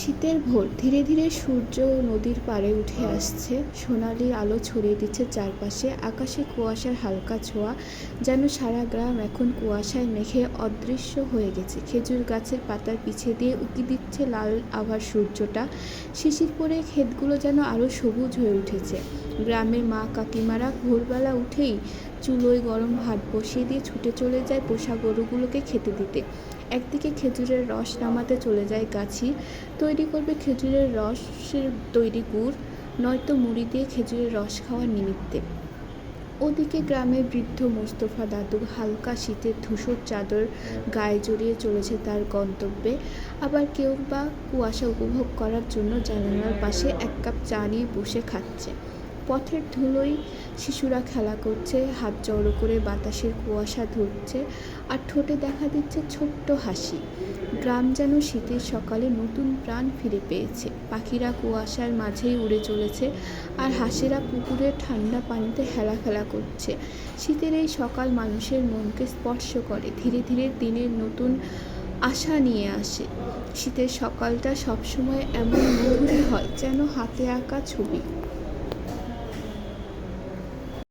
শীতের ভোর ধীরে ধীরে সূর্য নদীর পাড়ে উঠে আসছে। সোনালি আলো ছড়িয়ে দিচ্ছে চারপাশে। আকাশে কুয়াশার হালকা ছোঁয়া যেন সারা গ্রাম এখন কুয়াশায় মেঘে অদৃশ্য হয়ে গেছে। খেজুর গাছের পাতার পিছে দিয়ে উঁকি দিচ্ছে লাল আভার সূর্যটা। শিশির পরে ক্ষেতগুলো যেন আরও সবুজ হয়ে উঠেছে। গ্রামের মা কাকিমারা ভোরবেলা উঠেই চুলোয় গরম ভাত বসিয়ে দিয়ে ছুটে চলে যায় পোষা গরুগুলোকে খেতে দিতে। একদিকে খেজুরের রস নামাতে চলে যায় গাছি, তৈরি করবে খেজুরের রসের তৈরি গুড়, নয়তো মুড়ি দিয়ে খেজুরের রস খাওয়ার নিমিত্তে। ওদিকে গ্রামের বৃদ্ধ মোস্তফা দাদু হালকা শীতের ধূসর চাদর গায়ে জড়িয়ে চলেছে তার গন্তব্যে। আবার কেউ বা কুয়াশা উপভোগ করার জন্য জানালার পাশে এক কাপ চা নিয়ে বসে খাচ্ছে। পথের ধুলোয় শিশুরা খেলা করছে, হাত জড়ো করে বাতাসের কুয়াশা ধরছে আর ঠোঁটে দেখা দিচ্ছে ছোট্ট হাসি। গ্রাম যেন শীতের সকালে নতুন প্রাণ ফিরে পেয়েছে। পাখিরা কুয়াশার মাঝেই উড়ে চলেছে আর হাঁসেরা পুকুরের ঠান্ডা পানিতে হেলাফেলা করছে। শীতের এই সকাল মানুষের মনকে স্পর্শ করে, ধীরে ধীরে দিনের নতুন আশা নিয়ে আসে। শীতের সকালটা সবসময় এমন মধুর হয় যেন হাতে আঁকা ছবি।